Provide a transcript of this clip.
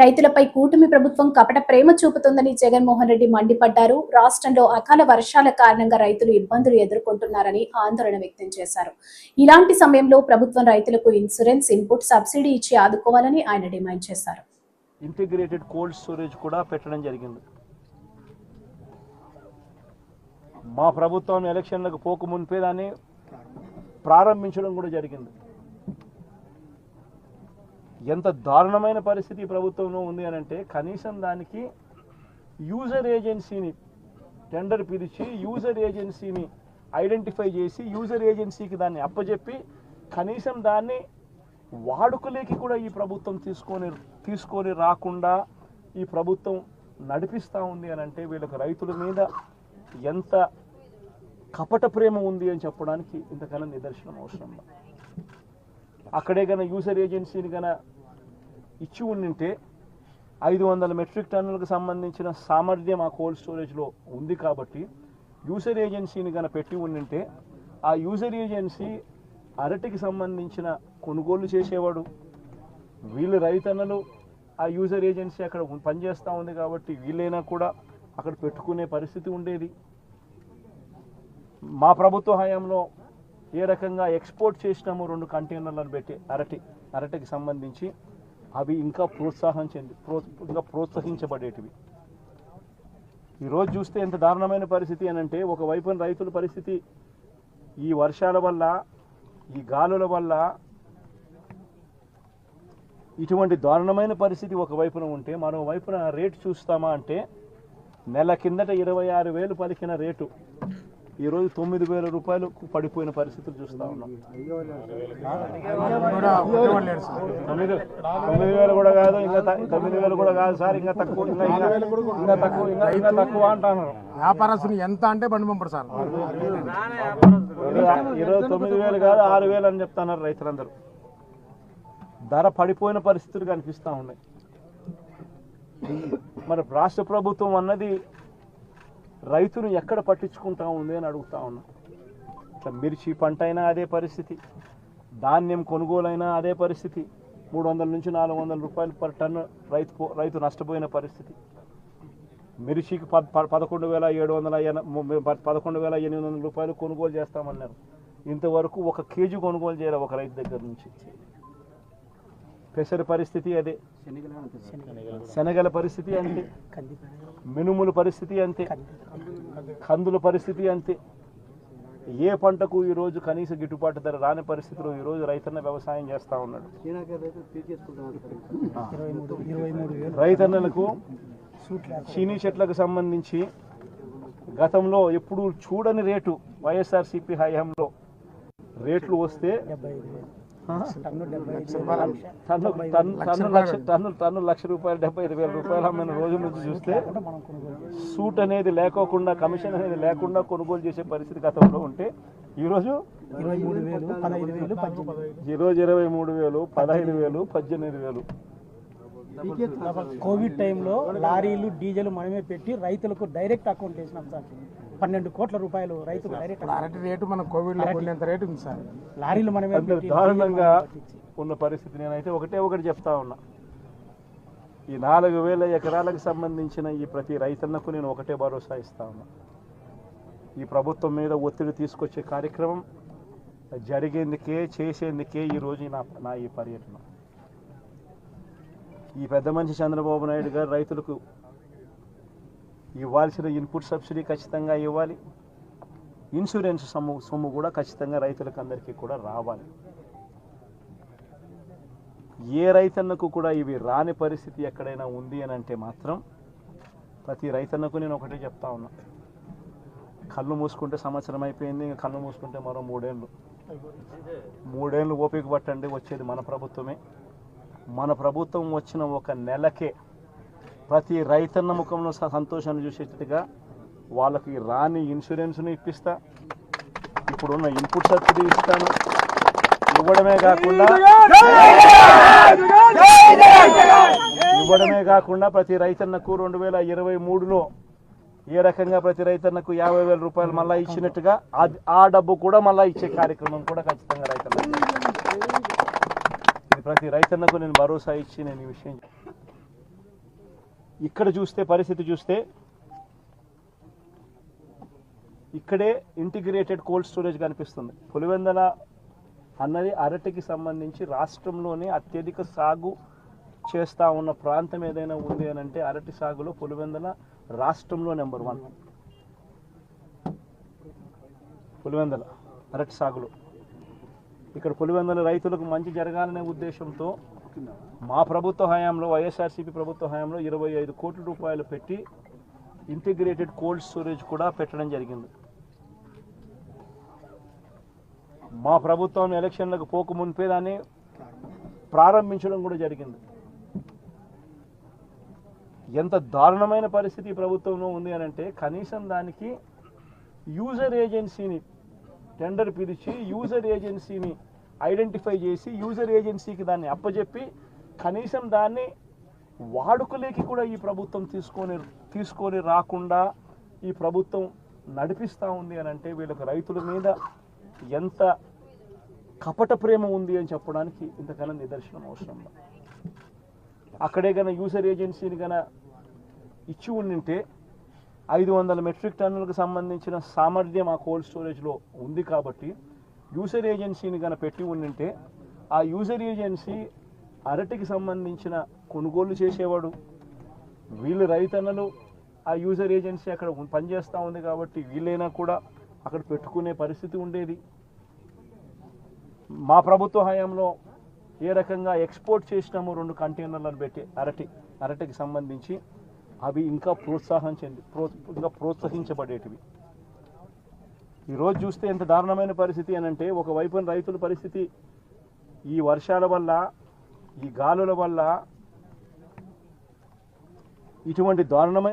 రైతులపై కూటమి ప్రభుత్వం కపట ప్రేమ చూపుతుందని జగన్మోహన్ రెడ్డి మండిపడ్డారు. రాష్ట్రంలో అకాల వర్షాల కారణంగా రైతులు ఇబ్బందులు ఎదుర్కొంటున్నారని ఆందోళన వ్యక్తం చేశారు. ఇలాంటి సమయంలో ప్రభుత్వం రైతులకు ఇన్సూరెన్స్ ఇన్పుట్ సబ్సిడీ ఇచ్చి ఆదుకోవాలని ఆయన డిమాండ్ చేశారు. ఇంటిగ్రేటెడ్ కోల్డ్ స్టోరేజ్ కూడా పెట్టడం జరిగింది. మా ప్రభుత్వం ఎలక్షన్లకు పోక దాన్ని ప్రారంభించడం కూడా జరిగింది. ఎంత దారుణమైన పరిస్థితి ప్రభుత్వంలో ఉంది అని అంటే కనీసం దానికి యూజర్ ఏజెన్సీని టెండర్ పిలిచి యూజర్ ఏజెన్సీని ఐడెంటిఫై చేసి యూజర్ ఏజెన్సీకి దాన్ని అప్పచెప్పి కనీసం దాన్ని వాడుకలేకి కూడా ఈ ప్రభుత్వం తీసుకొని తీసుకొని రాకుండా ఈ ప్రభుత్వం నడిపిస్తూ ఉంది అని అంటే వీళ్ళకి రైతుల మీద ఎంత కపట ప్రేమ ఉంది అని చెప్పడానికి ఇంతకన్నా నిదర్శనం అవసరం అక్కడే కన్నా యూజర్ ఏజెన్సీని కన్నా ఇచ్చి ఉండింటే ఐదు వందల మెట్రిక్ టన్నులకు సంబంధించిన సామర్థ్యం ఆ కోల్డ్ స్టోరేజ్లో ఉంది కాబట్టి యూజర్ ఏజెన్సీని గన పెట్టి ఉండింటే ఆ యూజర్ ఏజెన్సీ అరటికి సంబంధించిన కొనుగోలు చేసేవాడు. వీళ్ళు రైతన్నలు ఆ యూజర్ ఏజెన్సీ అక్కడ పనిచేస్తూ ఉంది కాబట్టి వీళ్ళైనా కూడా అక్కడ పెట్టుకునే పరిస్థితి ఉండేది. మా ప్రభుత్వ హయాంలో ఏ రకంగా ఎక్స్పోర్ట్ చేసినాము రెండు కంటైనర్లను పెట్టి అరటి అరటికి సంబంధించి అవి ఇంకా ప్రోత్సాహం చెంది ప్రో ఇంకా ప్రోత్సహించబడేటివి. ఈరోజు చూస్తే ఎంత దారుణమైన పరిస్థితి అని అంటే ఒకవైపున రైతుల పరిస్థితి ఈ వర్షాల వల్ల ఈ గాలుల వల్ల ఇటువంటి దారుణమైన పరిస్థితి ఒకవైపున ఉంటే మరోవైపున రేటు చూస్తామా అంటే నెల కిందట ఇరవై ఆరు వేలు పలికిన రేటు. ఈరోజు తొమ్మిది వేల రూపాయలు పడిపోయిన పరిస్థితులు చూస్తా ఉన్నాం. తొమ్మిది తొమ్మిది వేలు కూడా కాదు ఇంకా తొమ్మిది వేలు కూడా కాదు సార్ ఇంకా తక్కువ ఇంకా తక్కువ ఇంకా ఇంకా తక్కువ ఎంత అంటే బండి పంపడు సార్. ఈరోజు తొమ్మిది వేలు కాదు ఆరు వేలు అని చెప్తున్నారు రైతులందరూ. ధర పడిపోయిన పరిస్థితులు కనిపిస్తూ ఉన్నాయి. మరి రాష్ట్ర ప్రభుత్వం అన్నది రైతును ఎక్కడ పట్టించుకుంటా ఉంది అని అడుగుతా ఉన్నా. ఇట్లా మిర్చి పంట అయినా అదే పరిస్థితి. ధాన్యం కొనుగోలైనా అదే పరిస్థితి. మూడు వందల నుంచి నాలుగు వందల రూపాయలు పర్ టన్ను రైతు రైతు నష్టపోయిన పరిస్థితి. మిర్చికి పద్ ప- పదకొండు వేల ఏడు వందల పదకొండు వేల ఎనిమిది వందల రూపాయలు కొనుగోలు చేస్తామన్నారు. ఇంతవరకు ఒక కేజీ కొనుగోలు చేయాలి ఒక రైతు దగ్గర నుంచి. పెసర పరిస్థితి అదే. శనగల పరిస్థితి అంతే. మినుముల పరిస్థితి అంతే. కందుల పరిస్థితి అంతే. ఏ పంటకు ఈ రోజు కనీస గిట్టుబాటు ధర రాని పరిస్థితిలో ఈ రోజు రైతన్న వ్యవసాయం చేస్తా ఉన్నాడు. రైతన్నలకు చీనీ చెట్లకు సంబంధించి గతంలో ఎప్పుడు చూడని రేటు వైఎస్ఆర్సీపీ హయాంలో రేట్లు వస్తే ton ton lakh ton ton lakh రూపాయలు డెబ్బై ఐదు వేల రూపాయలు అమ్మిన రోజు నుంచి చూస్తే సూట్ అనేది లేకోకుండా కమిషన్ అనేది లేకుండా కొనుగోలు చేసే పరిస్థితి గతంలో ఉంటే ఈరోజు ఈరోజు ఇరవై మూడు వేలు పదహైదు వేలు పద్దెనిమిది వేలు. కోవిడ్ టైంలో లారీలు డీజిల్ మనమే పెట్టి రైతులకు డైరెక్ట్ అకౌంట్ వేసినాం సార్. పన్నెండు కోట్ల రూపాయలు రైతుకు డైరెక్ట్ అరటి రేటు మన కోవిడ్లో కొనేంత రేటు ఉంది సార్. లారీలు మనమే దారుణంగా ఉన్న పరిస్థితి నేనైతే ఒకటే ఒకటి చెప్తా ఉన్నా. ఈ నాలుగు వేల ఎకరాలకు సంబంధించిన ఈ ప్రతి రైతన్నకు నేను ఒకటే భరోసా ఇస్తా ఉన్నా. ఈ ప్రభుత్వం మీద ఒత్తిడి తీసుకొచ్చే కార్యక్రమం జరిగేందుకే చేసేందుకే ఈరోజు నా నా ఈ పర్యటన. ఈ పెద్ద మనిషి చంద్రబాబు నాయుడు గారు రైతులకు ఇవ్వాల్సిన ఇన్పుట్ సబ్సిడీ ఖచ్చితంగా ఇవ్వాలి. ఇన్సూరెన్స్ సొమ్ము సొమ్ము కూడా ఖచ్చితంగా రైతులకు అందరికీ కూడా రావాలి. ఏ రైతన్నకు కూడా ఇవి రాని పరిస్థితి ఎక్కడైనా ఉంది అని అంటే మాత్రం ప్రతి రైతన్నకు నేను ఒకటే చెప్తా ఉన్నా. కళ్ళు మూసుకుంటే సంవత్సరం అయిపోయింది ఇంకా కళ్ళు మూసుకుంటే మరో మూడేళ్ళు. మూడేళ్ళు ఓపిక పట్టండి వచ్చేది మన ప్రభుత్వమే. మన ప్రభుత్వం వచ్చిన ఒక నెలకే ప్రతి రైతన్న ముఖంలో సంతోషాన్ని చూసేటట్టుగా వాళ్ళకి రాని ఇన్సూరెన్స్ను ఇప్పిస్తా. ఇప్పుడున్న ఇన్పుట్ సబ్సిడీ ఇస్తాను. ఇవ్వడమే కాకుండా ఇవ్వడమే కాకుండా ప్రతి రైతన్నకు రెండు వేల ఇరవై మూడులో ఏ రకంగా ప్రతి రైతన్నకు యాభై వేల రూపాయలు మళ్ళా ఇచ్చినట్టుగా ఆ డబ్బు కూడా మళ్ళా ఇచ్చే కార్యక్రమం కూడా ఖచ్చితంగా ఇది ప్రతి రైతన్నకు నేను భరోసా ఇచ్చి నేను ఈ విషయం ఇక్కడ చూస్తే పరిస్థితి చూస్తే ఇక్కడే ఇంటిగ్రేటెడ్ కోల్డ్ స్టోరేజ్ కనిపిస్తుంది. పులివెందల అన్నది అరటికి సంబంధించి రాష్ట్రంలోనే అత్యధిక సాగు చేస్తూ ఉన్న ప్రాంతం ఏదైనా ఉంది అని అంటే అరటి సాగులో పులివెందల రాష్ట్రంలో నెంబర్ వన్. పులివెందల అరటి సాగులో. ఇక్కడ పులివెందుల రైతులకు మంచి జరగాలనే ఉద్దేశంతో మా ప్రభుత్వ హయాంలో వైఎస్ఆర్సీపీ ప్రభుత్వ హయాంలో ఇరవై ఐదు కోట్ల రూపాయలు పెట్టి ఇంటిగ్రేటెడ్ కోల్డ్ స్టోరేజ్ కూడా పెట్టడం జరిగింది. మా ప్రభుత్వం ఎలక్షన్లకు పోక మునిపే దాన్ని ప్రారంభించడం కూడా జరిగింది. ఎంత దారుణమైన పరిస్థితి ప్రభుత్వంలో ఉంది అని అంటే కనీసం దానికి యూజర్ ఏజెన్సీని టెండర్ పిలిచి యూజర్ ఏజెన్సీని ఐడెంటిఫై చేసి యూజర్ ఏజెన్సీకి దాన్ని అప్పజెప్పి కనీసం దాన్ని వాడుకలేకి కూడా ఈ ప్రభుత్వం తీసుకొని తీసుకొని రాకుండా ఈ ప్రభుత్వం నడిపిస్తూ ఉంది అని అంటే వీళ్ళకి రైతుల మీద ఎంత కపట ప్రేమ ఉంది అని చెప్పడానికి ఇంతకన్నా నిదర్శనం అవసరం అక్కడే కన్నా యూజర్ ఏజెన్సీని కన్నా ఇచ్చి ఉండింటే ఐదు వందల మెట్రిక్ టన్నులకు సంబంధించిన సామర్థ్యం ఆ కోల్డ్ స్టోరేజ్లో ఉంది కాబట్టి యూజర్ ఏజెన్సీని కనుక పెట్టి ఉండింటే ఆ యూజర్ ఏజెన్సీ అరటికి సంబంధించిన కొనుగోలు చేసేవాడు. వీళ్ళు రైతన్నలు ఆ యూజర్ ఏజెన్సీ అక్కడ పనిచేస్తూ ఉంది కాబట్టి వీళ్ళైనా కూడా అక్కడ పెట్టుకునే పరిస్థితి ఉండేది. మా ప్రభుత్వ హయాంలో ఏ రకంగా ఎక్స్పోర్ట్ చేసినాము రెండు కంటైనర్లను పెట్టి అరటి అరటికి సంబంధించి అవి ఇంకా ప్రోత్సాహం చెంది ప్రో ఇంకా ప్రోత్సహించబడేటివి. ఈరోజు చూస్తే ఎంత దారుణమైన పరిస్థితి అని అంటే ఒకవైపున రైతుల పరిస్థితి ఈ వర్షాల వల్ల ఈ గాలుల వల్ల ఇటువంటి దారుణమైన